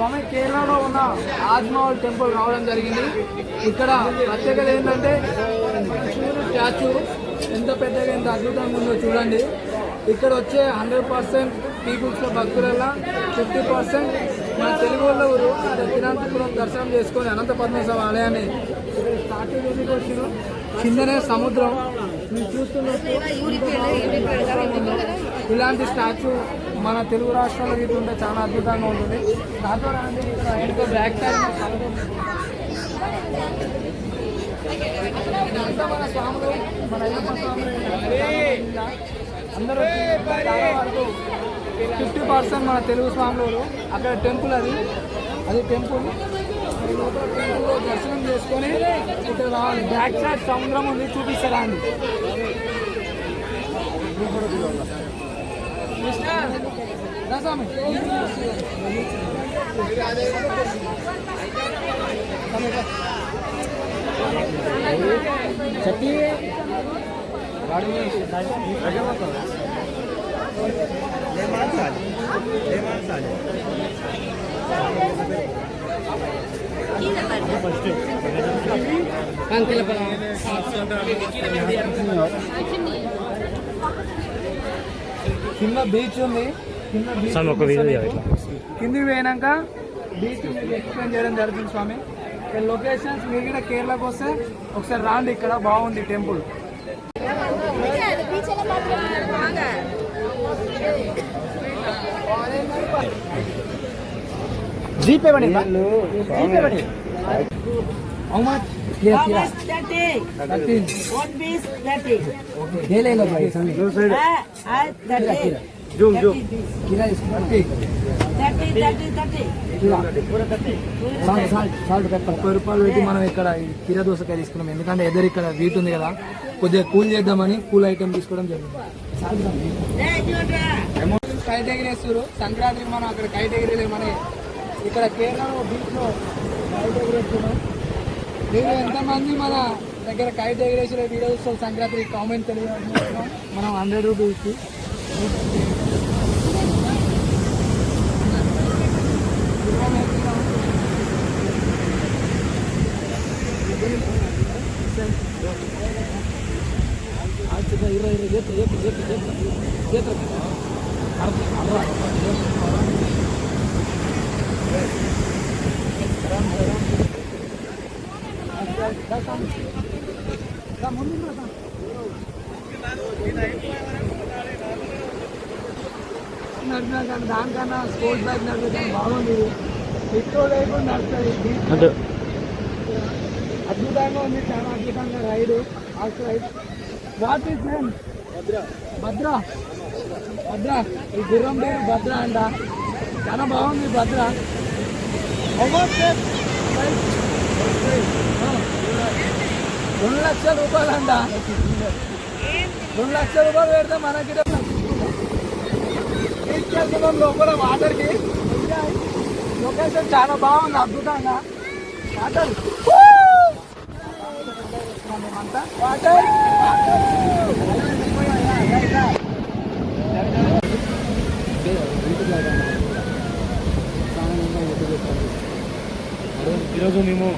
స్వామి కేరళలో ఉన్న ఆజ్మహల్ టెంపుల్ రావడం జరిగింది. ఇక్కడ ప్రత్యేకత ఏంటంటే శివుడు స్టాచ్యూ ఎంత పెద్దగా ఎంత అద్భుతంగా ఉందో చూడండి. ఇక్కడ వచ్చే హండ్రెడ్ పర్సెంట్ పీపుల్స్లో భక్తులల్లా ఫిఫ్టీ పర్సెంట్ మన తెలుగు వాళ్ళు ఊరు దర్శనం చేసుకొని అనంత పద్మేశ్వర ఆలయాన్ని ఇక్కడ స్టార్ట్ వచ్చిన కిందనే సముద్రం. మీరు చూస్తున్నట్టు ఇలాంటి స్టాచ్యూ మన తెలుగు రాష్ట్రాల్లో ఇటు ఉంటే చాలా అద్భుతంగా ఉంటుంది. దాంతో ఇక్కడ బ్యాక్ ఇదంతా మన స్వాములు మన అయ్యప్ప స్వాములు అందరూ ఫిఫ్టీ పర్సెంట్ మన తెలుగు స్వాములు అక్కడ టెంపుల్ అది. అది టెంపుల్ టెంపుల్లో దర్శనం చేసుకొని ఇక్కడ రావాలి. బ్యాక్ సైడ్ సముద్రం ఉంది చూపిస్తారా అండి? రాసామి చెప్పి కింద బీచ్ ఉంది కింద బీచ్ స్వామి ఒక వీడియో తీయాలి ఇట్లా. కిందికి పోయినాక బీచ్ మీకు ఎక్స్ప్లెయిన్ చేయడం జరుగుతుంది స్వామి ఇక్కడ లొకేషన్స్ మీరు కూడా కేరళకు వస్తే ఒకసారి రాండి ఇక్కడ బాగుంది టెంపుల్ జీపే పడి జీపే పడి how much How much thirty? One piece thirty. ले लो भाई समी Ah, ah, thirty. Zoom zoom. కిరా. సాల్ట్ పెప్పర్ ముప్పై రూపాయలు పెట్టి మనం ఇక్కడ ఈ కీర దోసకాయ తీసుకున్నాం ఎందుకంటే ఎదురు ఇక్కడ వీట్ ఉంది కదా కొద్దిగా కూల్ చేద్దామని కూల్ ఐటమ్ తీసుకోవడం జరిగింది. కైట్ ఎగిరేస్తారు సంక్రాంతికి మనం అక్కడ కైట్ ఎగిరేలేమని ఇక్కడ కేరళలో బీచ్లో కైట్ ఎగిరేస్తున్నాం మీరు ఎంతమంది మన దగ్గర కైట్ ఎగిరేసిన వీడియోస్ సంక్రాంతికి కామెంట్ తెలియజేస్తున్నాం మనం హండ్రెడ్ రూపీస్కి Come on, come on. నడిచినా కానీ దానికన్నా స్పోర్ట్స్ బైక్ నడిపితే బాగుంది. పెట్రోల్ అయిపోయి నడుస్తుంది అద్భుతంగా ఉంది చాలా అద్భుతంగా ride horse ride. What is name Bhadra. Bhadra. ఈ గుర్రం పేరు భద్ర అంట. చాలా బాగుంది భద్ర. రెండు లక్షల రూపాయలు అంట రెండు లక్షల రూపాయలు పెడితే మనకి తీసుకెళ్తున్నాం లోపల వాటర్కి. లొకేషన్ చాలా బాగుంది అద్భుతంగా. వాటర్ మనమంతా వాటర్ ఈరోజు మేము